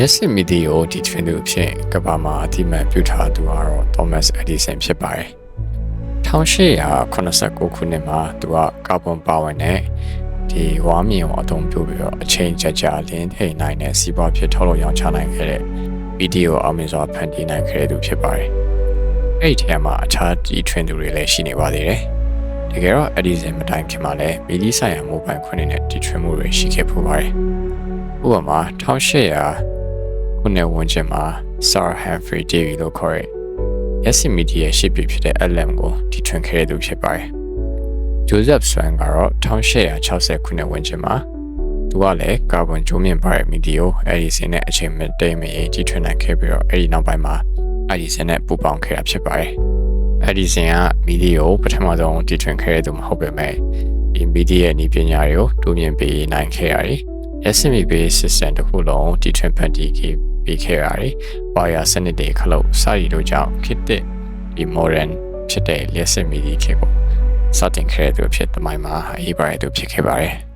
Yes မီဒီယိုဒီထွင်သူအဖြစ်ကမ္ဘာမှာအတိမတ်ပြုထားသူကတော့ Thomas Edison ဖြစ်ပါတယ်1889ခုနှစ်မှာသူကကာဗွန်ပါဝင်တဲ့ဒီဝါမြေကိုအသုံးပြုပြီးတော့အချိန်ကြာကြာလင်းထိန်နိုင်တဲ့စီးပွားဖြစ်ထုတ်လုပ်ရောင်းချနိုင်ခဲ့တဲ့ဗီဒီယိုအောင်မြင်စွာဖန်တီးနိုင်ခဲ့တဲ့သူဖြစ်ပါတယ်အဲ့ဒီထဲမှာအခြားဒီထွင်သူတွေလည်းရှိနေပါသေးတယ်တကယ်တော့ Edison မတိုင်ခင်မှာလည်းမီဒီဆိုင်ရာမိုဘိုင်းခွင့်နဲ့တီထွင်မှုတွေရှိခဲ့ပူပါတယ်ဥပမာ1800 ခုနှစ်ဝန်းကျင်မှာ Sir Humphrey Davy လို့ခေါ်တဲ့ SMD ရဲ့ရှေ့ပြဖြစ်တဲ့ LM ကိုတီထွင်ခဲ့တဲ့သူဖြစ်ပါတယ်။ Joseph Swan ကတော့1860ခုနှစ်ဝန်းကျင်မှာသူကလည်းကာဗွန်ကျိုးမြင့်ပါတဲ့မီဒီယိုအဲ့ဒီစင်နဲ့အချိန်မတိတ်မအေးတီထွင်နိုင်ခဲ့ပြီးတော့အဲ့ဒီနောက်ပိုင်းမှာအဲ့ဒီစင်နဲ့ပူပေါင်းခဲ့တာဖြစ်ပါတယ်။အဲ့ဒီစင်ကမီဒီယိုပထမဆုံးတီထွင်ခဲ့တဲ့သူမဟုတ်ပေမဲ့ဒီမီဒီရဲ့ဤပညာတွေကိုတိုးမြင့်ပေးနိုင်ခဲ့ရတယ်။ SME based system တစ်ခုလုံးတီထွင်ဖန်တီးခဲ့ ပေးခဲ့ရတယ်။ဘာယာစနစ်တွေခလုတ်စရီတို့ကြောင့်ခစ်တဲ့ဒီ modern ဖြစ်တဲ့လျှက်စစ်မီဒီခေတ်ကိုစတင်ခဲ့တဲ့သူဖြစ်သမိုင်းမှာအရေးပါတဲ့သူဖြစ်ခဲ့ပါတယ်။